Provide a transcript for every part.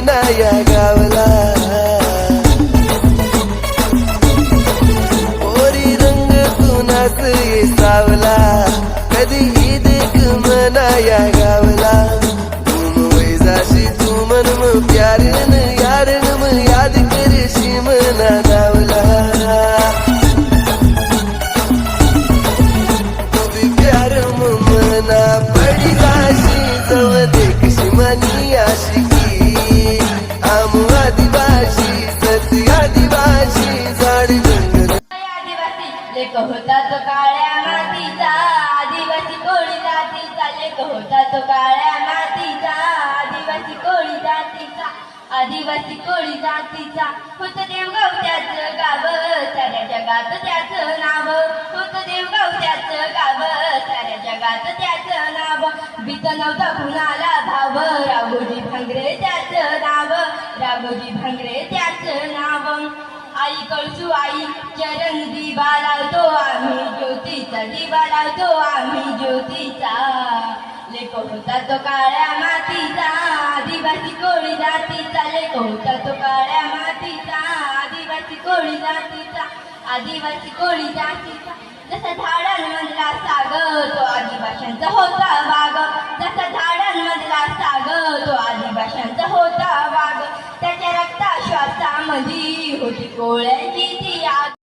ना या गावला. पोरी रंग कुणाच सावला. कधी ईद मना या जातीचा आदिवासी कोळी जातीचा. होत देवगाव त्याच गाव साऱ्या जगात त्याच नाव. होत देवगाव त्याच गाव साऱ्या जगात त्याच नाव. बीत नव्हता कुणाला भाव. राघोजी भांगरे त्याच नाव. राघोजी भांगरे त्याच नाव. आई कळसू आई चरण दिवा लावतो आम्ही ज्योतीचा दिवा लावतो आम्ही ज्योतीचा. लेख होता तो काळ्या मातीचा आदिवासी कोळी जातीचा लेख होता तो काळ्या मातीचा आदिवासी कोळी जातीचा आदिवासी कोळी जातीचा जसा झाडांमधला साग तो आदिवाशांचा होता वाघ जसा झाडांमधला साग तो आदिवाशांचा होता वाघ त्याच्या रक्ता श्वासामध्ये होती कोळ्याची ती आग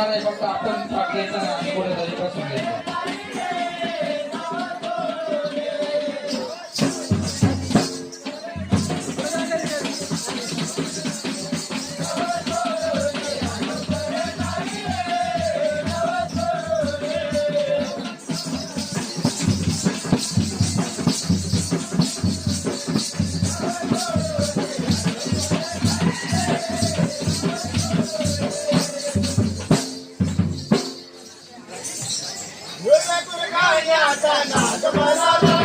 नाही फक्त आपण पाठ घ्यायचा आणि पुढे तरी बसून घ्यायचं असा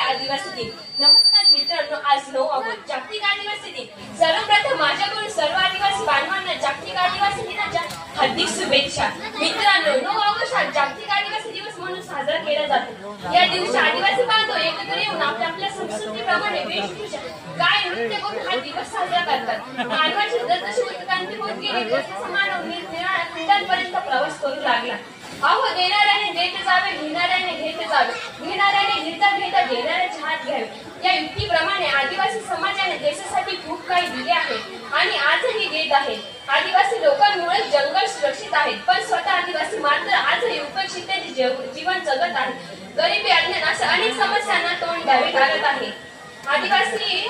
आदिवासी दिन. नमस्कार मित्रांनो आज नऊ ऑगस्ट जागतिक आदिवासी दिन. सर्वप्रथम माझ्याकडून सर्व आदिवासी बांधवांना जागतिक आदिवासी दिनाच्या हार्दिक शुभेच्छा. मित्रांनो नऊ ऑगस्ट हा जागतिक आदिवासी दिवस म्हणून साजरा केला जातो. या दिवशी आदिवासी बांधव एकत्र येऊन आपल्या आपल्या संस्कृतीप्रमाणे वेशभूषा गाय नृत्य करून हा दिवस साजरा करतात. मानवाची जसजशी उत्क्रांती होत गेली तसं मानव निरनिराळ्या खंडांपर्यंत प्रवास करू लागला. अहो देणाऱ्याने देत जावे घेणाऱ्याने घेत जावे. घेणाऱ्याने घेता घेता देणाऱ्याचे हात घ्यावे. या युक्तीप्रमाणे आदिवासी समाजाने देशासाठी खूप काही दिले आहे आणि आजही देत आहे. आदिवासी लोकांमुळे जंगल सुरक्षित आहेत पण स्वतः आदिवासी मात्र आजही उपेक्षितेचे जीवन जगत आहे गरिबी अज्ञान अशा अनेक समस्यांना तोंड द्यावे लागत आहे. आदिवासी